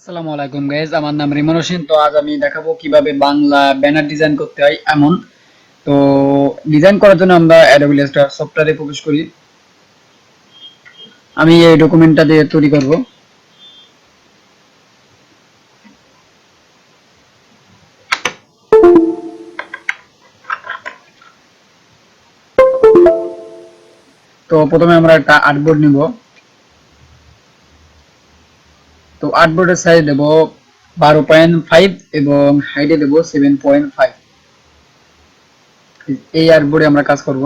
আসসালামু আলাইকুম গাইজ আমার নাম রিমন হোসেন। তো আজ আমি দেখাবো কীভাবে বাংলা ব্যানার ডিজাইন করতে হয় এমন। তো ডিজাইন করার জন্য আমরা অ্যাডোবি ইলাস্ট্রেটর সফটওয়্যারে প্রবেশ করি। আমি এই ডকুমেন্টটা দিয়ে তৈরি করব। তো প্রথমে আমরা একটা আর্টবোর্ড নিব। তো আর্টবোর্ডের সাইজ দেব বারো পয়েন্ট ফাইভ এবং হাইটে দেব সেভেন পয়েন্ট ফাইভ এই আর্টবোর্ডে আমরা কাজ করব।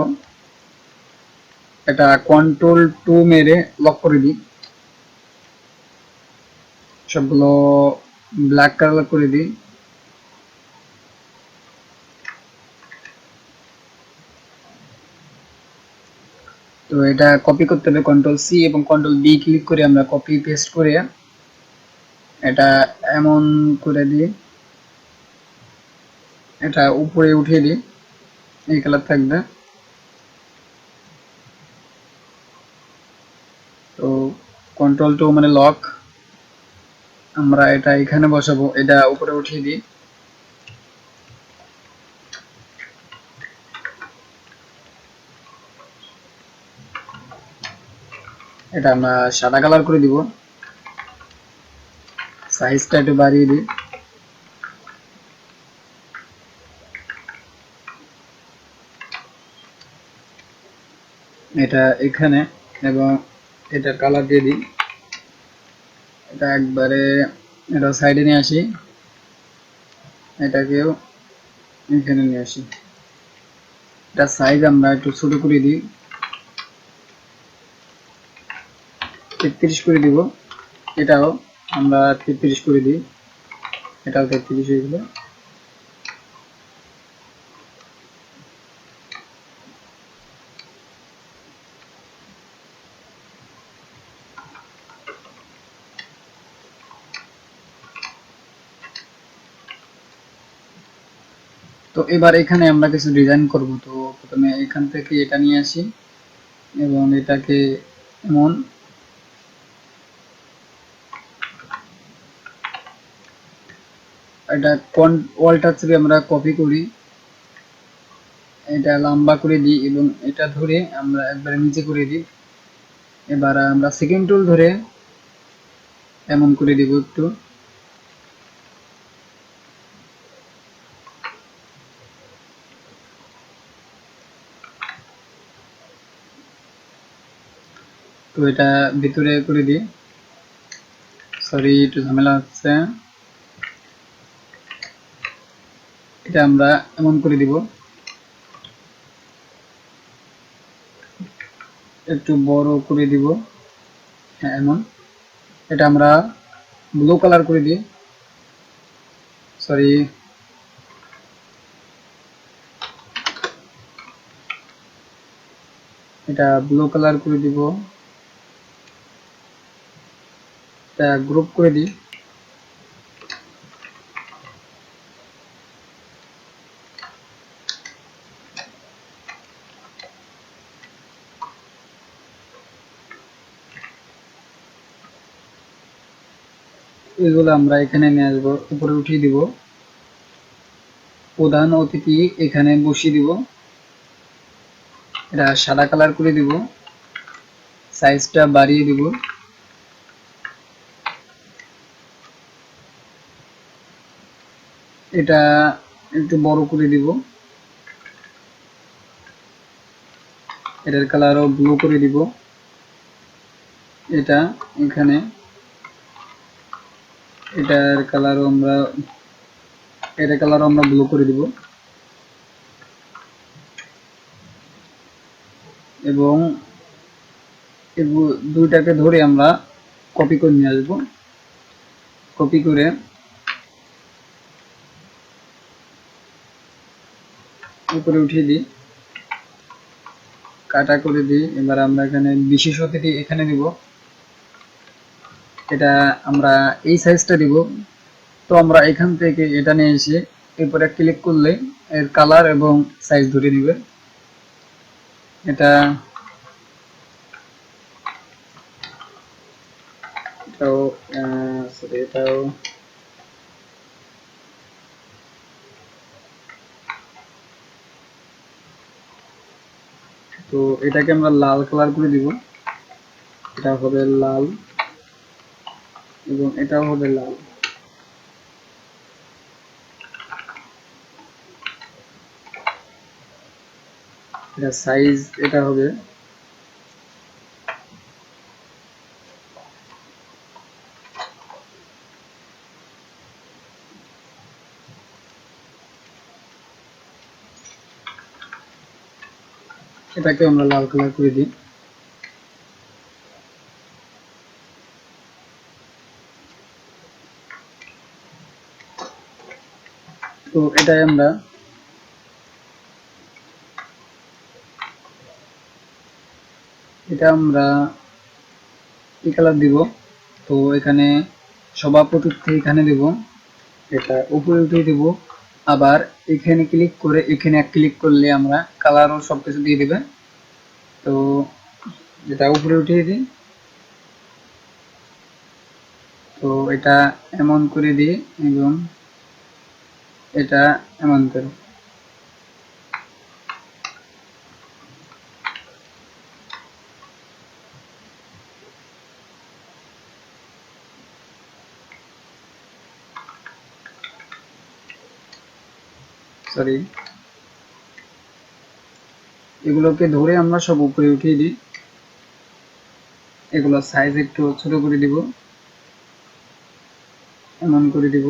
এটা কন্ট্রোল টু মেরে লক করে দিই। সবগুলো ব্ল্যাক কালার করে দিই। তো এটা কপি করতে হবে কন্ট্রোল সি এবং কন্ট্রোল বি ক্লিক করে আমরা কপি পেস্ট করে এটা এমন করে দিই। এটা উপরে উঠিয়ে দিই। এই কালার থাকবে। তো কন্ট্রোল টু মানে লক আমরা এটা এখানে বসাবো। এটা উপরে উঠিয়ে দিই। এটা আমরা সাদা কালার করে দিব। সাইজটা একটু বাড়িয়ে দিই। এটা এখানে এবং এটা কালার দিয়ে দিই। এটা একবারে, এটা সাইডে নিয়ে আসি। এটাকেও এখানে নিয়ে আসি। এটা সাইজ আমরা একটু ছোট করে দিই। তেত্রিশ করে দিব। এটাও আমরা তেত্রিশ করে দিই। এটাও তেত্রিশ হয়ে গেল। তো এবার এখানে আমরা কিছু ডিজাইন করব। তো প্রথমে এখান থেকে এটা নিয়ে আসি এবং এটাকে এমন এটা ওয়ালটা থেকে আমরা কপি করি, এটা লম্বা করে দিই এবং এটা ধরে আমরা একবারে নিচে করে দিই। এবার আমরা সেকেন্ড টুল ধরে এমন করে দিব একটু। তো এটা ভিতরে করে দিই। সরি একটু ঝামেলা হচ্ছে। এটা আমরা এমন করে দিব। একটু বড় করে দিব। হ্যাঁ এমন। এটা আমরা ব্লু কালার করে দিই। সরি এটা ব্লু কালার করে দিব। এটা গ্রুপ করে দিই। এগুলো আমরা এখানে নিয়ে আসব। উপরে উঠিয়ে দিব। প্রধান অতিথি এখানে বসিয়ে দিব। এটা সাদা কালার করে দিব। সাইজটা বাড়িয়ে দিব। এটা একটু বড় করে দিব। এটার কালারও ব্লু করে দিব। এটা এখানে এটার কালারও আমরা, এটার কালারও আমরা ব্লু করে দিব। এবং দুইটাকে ধরে আমরা কপি করে নিয়ে আসব। কপি করে উপরে উঠিয়ে দিই। কাটা করে দিই। এবার আমরা এখানে বিশেষ অতিথি এখানে দিব এটা আমরা এই সাইজটা দিব। তো আমরা এখান থেকে এটা নিয়ে এসে এরপরে ক্লিক করলে এর কালার এবং সাইজ ধরে নিবে। এটা এটাও এটাও তো এটাকে আমরা লাল কালার করে দিব। এটা হবে লাল। এবং এটাও হবে লাল। এটা সাইজ এটা হবে এটাকে আমরা লাল কালার করে দিই। তো এটাই আমরা এটা আমরা কি কালার দিব? তো এখানে এখানে দেব, এটা উপরে আবার এখানে ক্লিক করে এখানে এক ক্লিক করলে আমরা কালারও সবকিছু দিয়ে দিবে। তো এটা উপরে উঠিয়ে দিই, তো এটা এমন করে দিই, এবং এটা এমন করে। সরি এগুলোকে ধরে আমরা সব উপরে উঠিয়ে দিই। এগুলো সাইজ একটু ছোট করে দিব। এমন করে দিব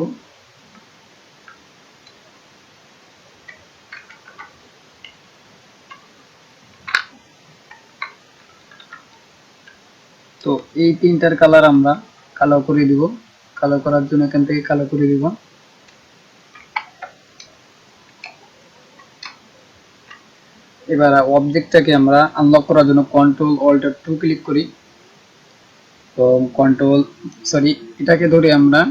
তো এই তিনটার কালার আমরা কালো করে দিব। কালো করার জন্য এখান থেকে কালো করে দিব। এবার অবজেক্টটাকে আমরা আনলক করার জন্য কন্ট্রোল অল্টার টু ক্লিক করি। তো কন্ট্রোল সরি এটাকে ধরে আমরা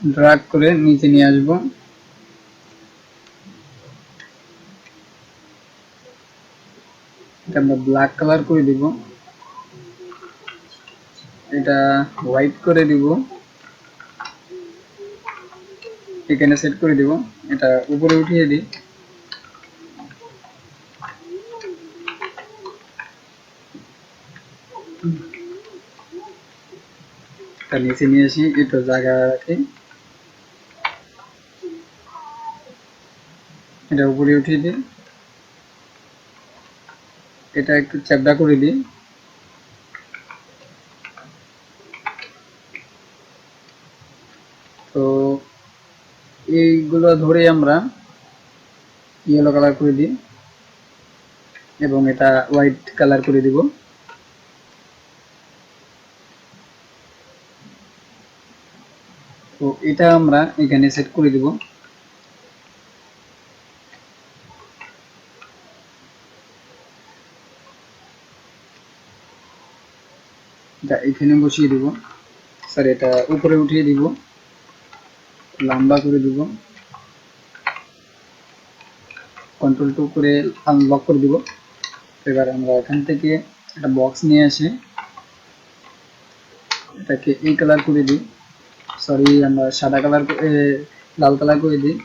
ড্রাগ করে নিচে নিয়ে আসব। এটা আমরা ব্ল্যাক কালার করে দিব। এটা হোয়াইট করে দিব। এখানে সেট করে দিব। এটা উপরে উঠিয়ে দিই। নিচে নিয়ে আসি একটু জায়গা রাখি। এটা উপরে উঠিয়ে দিই। এটা একটু চ্যাপটা করে দিই তো এইগুলো ধরে আমরা ইয়েলো কালার করে দিই এবং এটা হোয়াইট কালার করে দিব। তো এটা আমরা এখানে সেট করে দিব। এখানে বসিয়ে দিব। স্যার এটা উপরে উঠিয়ে দিব। লম্বা করে দিব। কন্ট্রোল টু করে আনলক করে দিব। এবার আমরা এখান থেকে একটা বক্স নিয়ে আসি। এটাকে এই কালার করে দিই। সরি আমরা সাদা কালার লাল কালার করে দিই।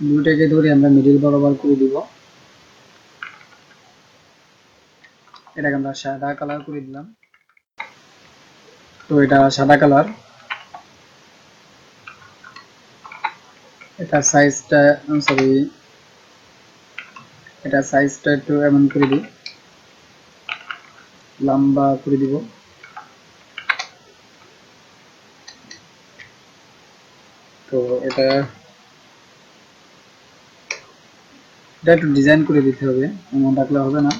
দুটাকে ধরে আমরা মিডিল বরাবর করে দিব। এটাকে আমরা সাদা কালার করে দিলাম। তো এটা সাদা কালার এটা সাইজটা সরি এটা সাইজটা একটু এমন করে দিই। লম্বা করে দিব। তো এটা এটা একটু ডিজাইন করে দিতে হবে, এমন রাখলে হবে না।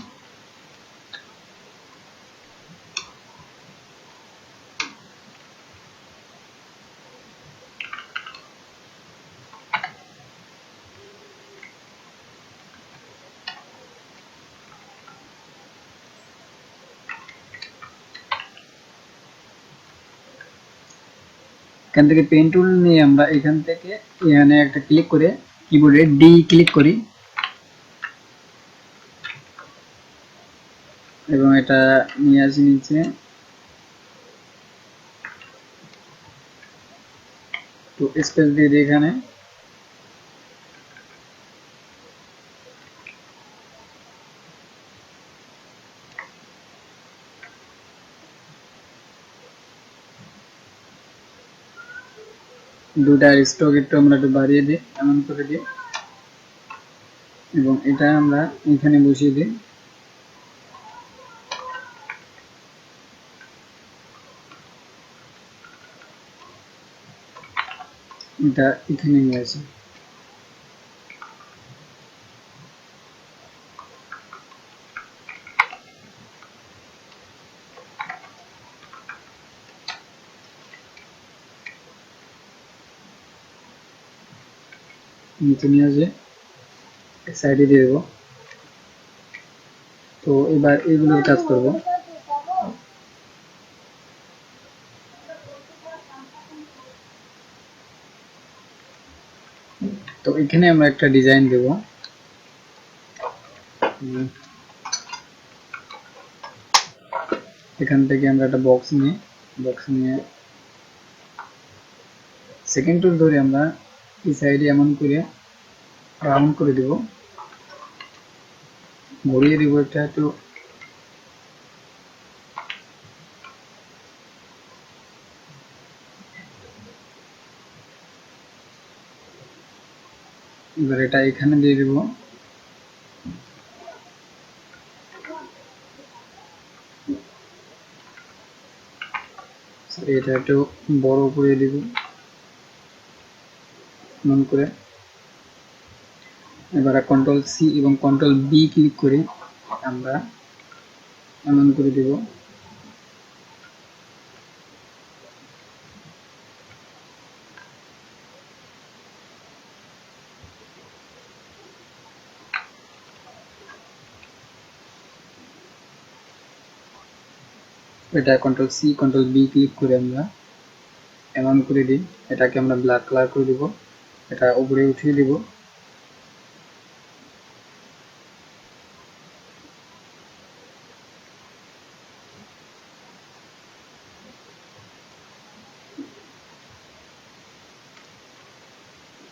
এখান থেকে পেন টুল নিয়ে আমরা এখান থেকে এখানে একটা ক্লিক করে কিবোর্ডে ডি ক্লিক করি। এবং এটা নিয়ে আসি নিচে। তো স্পেস দিয়ে দিই এখানে। দুটার স্টক একটু আমরা একটু বাড়িয়ে দিই, এমন করে দিই। এবং এটা আমরা এখানে বসিয়ে দিই। এটা এখানে নিয়ে আসি নিয়ে আসে সাইডে দিয়ে দেবো তো এবার এইগুলোর কাজ করব তো এখানে আমরা একটা ডিজাইন দেব উম, এখান থেকে আমরা একটা বক্স নিয়ে বক্স নিয়ে সেকেন্ড টুল ধরে আমরা এই সাইডে এমন করে রাউন্ড করে দেব। ঘুরিয়ে দিব একটা একটু। এবার এটা এখানে দিয়ে দিব। এটা একটু বড় করে দিব। এমন করে। এবার কন্ট্রোল সি এবং কন্ট্রোল বি ক্লিক করে আমরা এমন করে দেব। এটা control C control V click করে আমরা এমন করে দিই। এটাকে আমরা ব্ল্যাক কালার করে দিব। এটা উপরে উঠিয়ে দিব।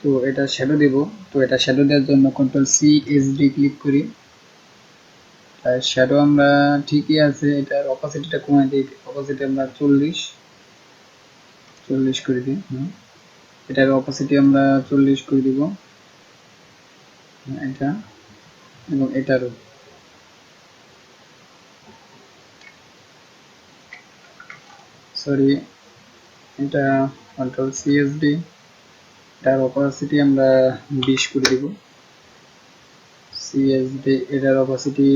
তো এটা শ্যাডো দেব। তো এটা শ্যাডো দেওয়ার জন্য control C S D click করি। শ্যাডো আমরা ঠিকই আছে, এটার অপাসিটিটা কমাই দিই। অপাসিটি আমরা চল্লিশ। চল্লিশ করে দিই হুম এটার অপাসিটি আমরা চল্লিশ করে দিব। এটা এবং এটারও। সরি এটা কন্ট্রোল সিএসডি এটার অপাসিটি আমরা বিশ করে দিব। সিএসডি এটার অপাসিটি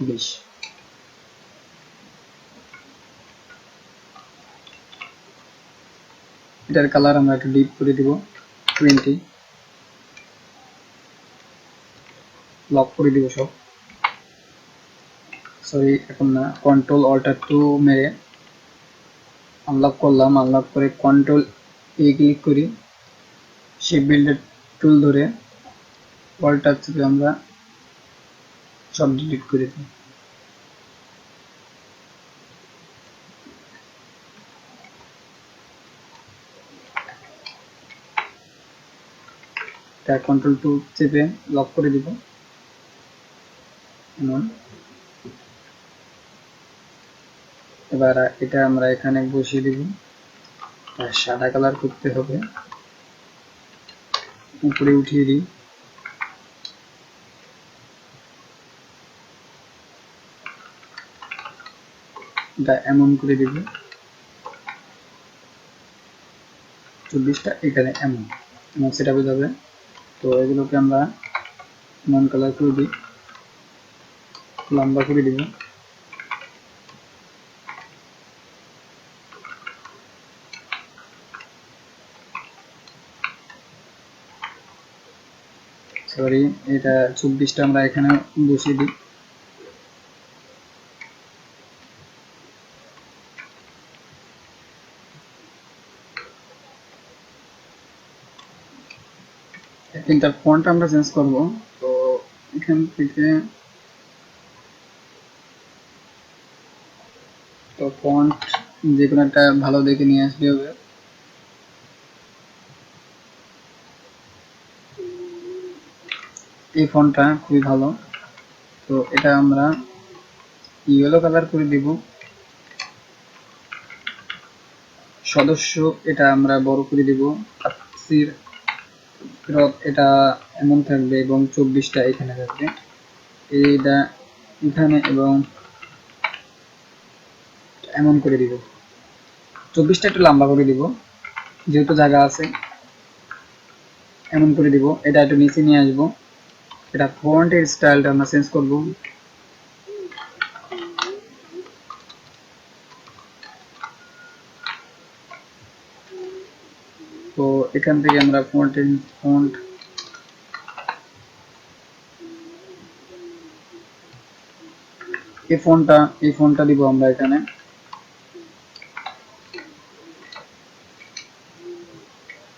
বিশ। এটার কালার আমরা একটু ডিপ করে দিব টোয়েন্টি লক করে দিব সব। সরি এখন না কন্ট্রোল অল্টার টু মেরে আনলক করলাম আনলক করে কন্ট্রোল এ ক্লিক করি। সেই বিল্ডের টুল ধরে অল্টার থেকে আমরা সব ডিলিট করে দিই। এটা কন্ট্রোল টু চেপে লক করে দিব। এবার এটা আমরা এখানে বসিয়ে দিব। আর সাদা কালার করতে হবে। উপরে উঠিয়ে দিই। এটা এমন করে দিব। চব্বিশটা এখানে এমন। এমন সেটা বোঝাবে তো এগুলোকে আমরা নন কালার করে দিই। লম্বা করে দিব। সরি এটা চব্বিশটা আমরা এখানে বসিয়ে দিই। তিনটার ফন্ট আমরা চেঞ্জ করব। তো এখান থেকে তো ফন্ট যে কোনো একটা ভালো দেখে নিয়ে আসলে হবে। এই ফন্টটা খুবই ভালো। তো এটা আমরা ইয়েলো কালার করে দিব। সদস্য এটা আমরা বড় করে দিব। তাফসির ফেরত এটা এমন থাকবে এবং চব্বিশটা এখানে থাকবে। এইটা এখানে এবং এমন করে দিব। চব্বিশটা একটু লম্বা করে দিব, যেহেতু জায়গা আছে। এমন করে দিব, এটা একটু নিচে নিয়ে আসব। এটা ফন্টের স্টাইলটা আমরা চেঞ্জ করব তো এখান থেকে আমরা ফন্টের ফন্ট এই ফোনটা এই ফোনটা দিব আমরা এখানে।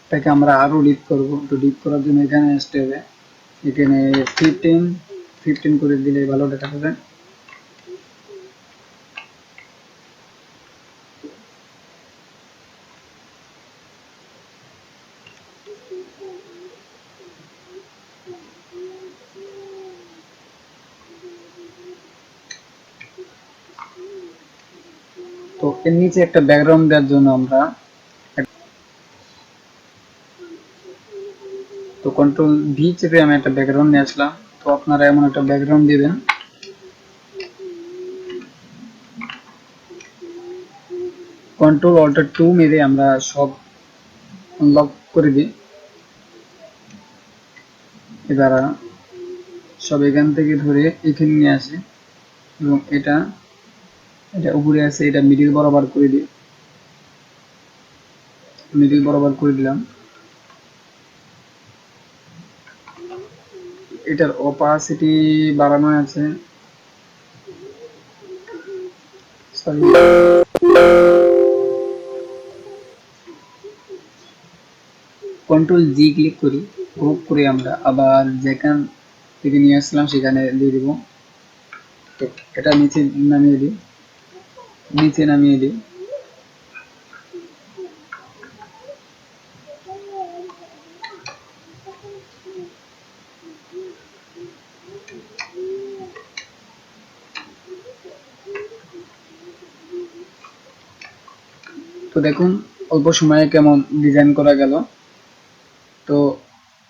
এটাকে আমরা আরও ডিপ করব। তো ডিপ করার জন্য এখানে আসতে হবে এখানে ফিফটিন ফিফটিন করে দিলে ভালো দেখা যাবে। তো এর নিচে একটা ব্যাকগ্রাউন্ড দেওয়ার জন্য আমরা তো কন্ট্রোল ভি চেপে আমি একটা ব্যাকগ্রাউন্ড নিয়ে আসলাম। তো আপনারা এমন একটা ব্যাকগ্রাউন্ড দিবেন। কন্ট্রোল অল্টার টু মেরে আমরা সব আনলক করে দিই। এবার সব এখান থেকে ধরে এখানে নিয়ে আসে এবং এটা এটা উপরে আছে, এটা মিডিল বরাবর করে দিই মিডিল বরাবর করে দিলাম। এটার অপাসিটি বাড়ানো আছে। সরি কন্ট্রোল জি ক্লিক করি। গ্রুপ করে আমরা। আবার যেখান থেকে নিয়ে আসলাম, সেখানে দিয়ে দিব। তো এটা নিচে নামিয়ে দিই। নিচে নামিয়ে দিই। তো দেখুন, অল্প সময়ে কেমন ডিজাইন করা গেল। তো